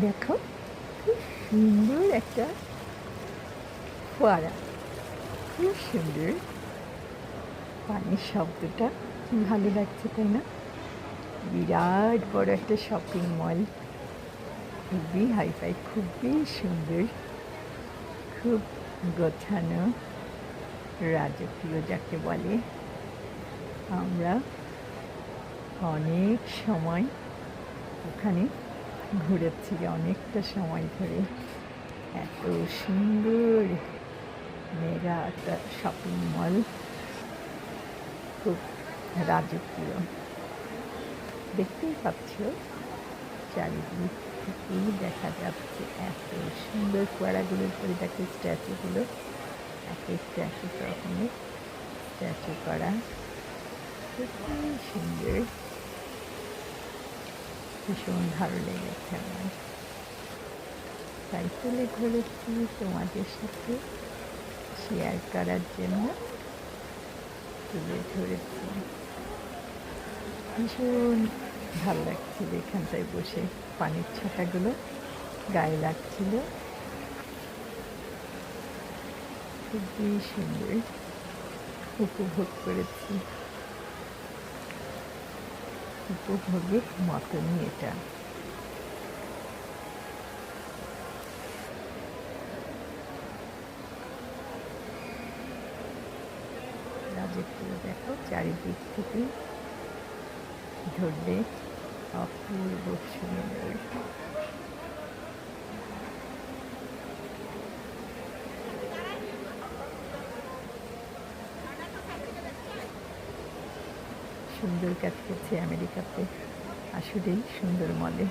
দেখো, খুব সুন্দর একটা ফোয়ারা। খুব সুন্দর। পানির শব্দটা ভালো লাগছে তাই না? বিরাট বড় একটা শপিং মল খুবই হাইফাই খুবই সুন্দর। খুব গোছানো, রাজকীয় যাকে বলে। আমরা অনেক সময় ওখানে ঘুরেছি অনেকটা সময় ধরে। এত সুন্দর, মেগা একটা শপিং মল খুব রাজকীয়। দেখতেই পাচ্ছ, চারিদিক থেকেই দেখা যাচ্ছে এত সুন্দর ফোয়ারাগুলোর পরে দেখো স্ট্যাচুগুলো। এক এক এক রকমের স্ট্যাচু করা। খুবই সুন্দর। ভীষণ ভালো লেগেছে আমার। তাই তুলে ধরেছি তোমাদের সাথে শেয়ার করার জন্য। তুলে ধরেছি। ভীষণ ভালো লাগছিল এখানটায় বসে। পানির ছাতাগুলো গায়ে লাগছিল। খুবই সুন্দর উপভোগ করেছি। উপভোগের মতনই এটা রাজকীয় দেখো চারিদিক থেকে ধরলে অপূর্ব সুন্দর সুন্দর কাজ করছে আমেরিকাতে। আসলেই সুন্দর মলে